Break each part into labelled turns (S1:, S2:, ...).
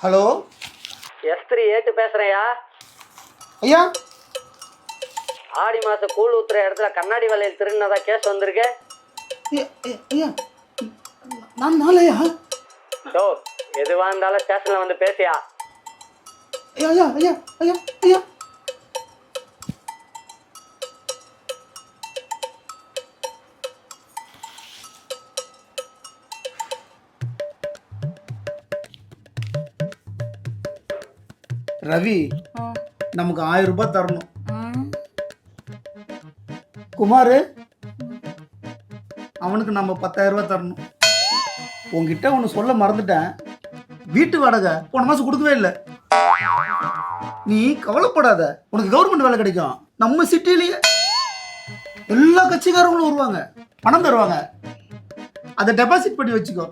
S1: Hello?
S2: S three ஏட்டு பேசுறேயா
S1: ஐயா?
S2: ஆடி மாசம் கூழ் ஊத்துற இடத்துல கண்ணாடி வளையல் திருடினதா கேஸ் வந்திருக்கு.
S1: ஐயா, நான் நாளையா?
S2: ஸோ எதுவா இருந்தாலும் ஸ்டேஷன்ல வந்து பேசியா.
S1: ஐயா ஐயா ஐயா ஐயா ரவி நமக்கு ஆயிரம் ரூபாய் தரணும். குமார் அவனுக்கு நம்ம பத்தாயிரம் ரூபாய் தரணும். உங்ககிட்ட ஒன்று சொல்ல மறந்துட்டேன். வீட்டு வாடகை போன மாதம் கொடுக்கவே இல்லை. நீ கவலைப்படாத. உனக்கு கவர்மெண்ட் வேலை கிடைக்கும். நம்ம சிட்டிலேயே எல்லா கட்சிக்காரங்களும் வருவாங்க. பணம் தருவாங்க. அதை டெபாசிட் பண்ணி வச்சுக்கோ.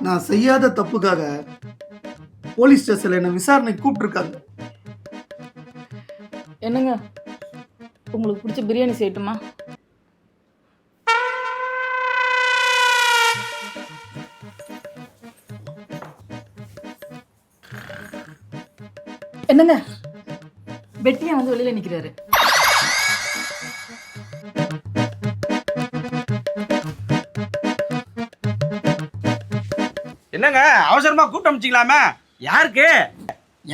S1: நான் செய்யாத தப்புக்காக போலீஸ் ஸ்டேஷன்ல என்ன விசாரணை கூப்பிட்டுருக்காங்க.
S3: என்னங்க? உங்களுக்கு பிடிச்ச பிரியாணி செய்யட்டுமா? என்னங்க? வெட்டியா வந்து வெளியில நிக்கிறாரு.
S4: என்னங்க? அவசரமா கூட்டம் அமைச்சிக்கலாமே? யாருக்கு?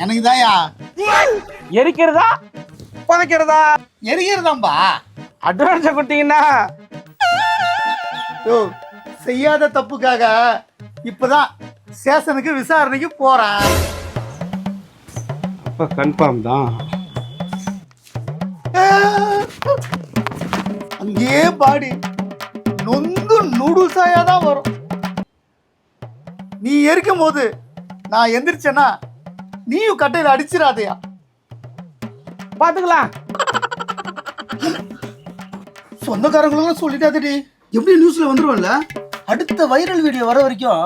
S1: எனக்கு தாயா
S4: எரிக்கிறதா? புதைக்கிறதா?
S1: எரிகிறதாம்பா
S4: அட்வான்ஸை கொடுத்தீங்கன்னா.
S1: யோ செய்யாத தப்புக்காக இப்பதான் ஸ்டேஷனுக்கு விசாரணைக்கு போறேன்.
S4: அப்ப கன்ஃபார்ம் தான்.
S1: அங்கேயே பாடி நொந்து நுடுசாயா தான் வரும். நீ எரிக்கும் போது நான் எந்திரிச்சேன்னா நீயும் கட்டையில் அடிச்சிடாதயா.
S4: பாத்துக்கலாம்.
S1: சொந்தக்காரங்களும் சொல்லிட்டாதடி. எப்படி நியூஸ்ல வந்துருவோம்ல? அடுத்த வைரல் வீடியோ வர வரைக்கும்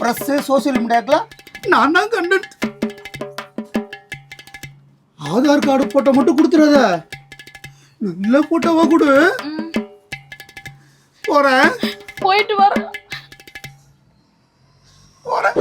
S1: ப்ரெஸ் சோசியல் மீடியாக்கெல்லாம் நான் தான் கண்டென்ட் ஆதார் கார்டு போட்டோ மட்டும் கொடுத்துடாத. நல்ல போட்டோவா கொடு. போறேன்.
S3: போயிட்டு வரேன்
S1: Bora!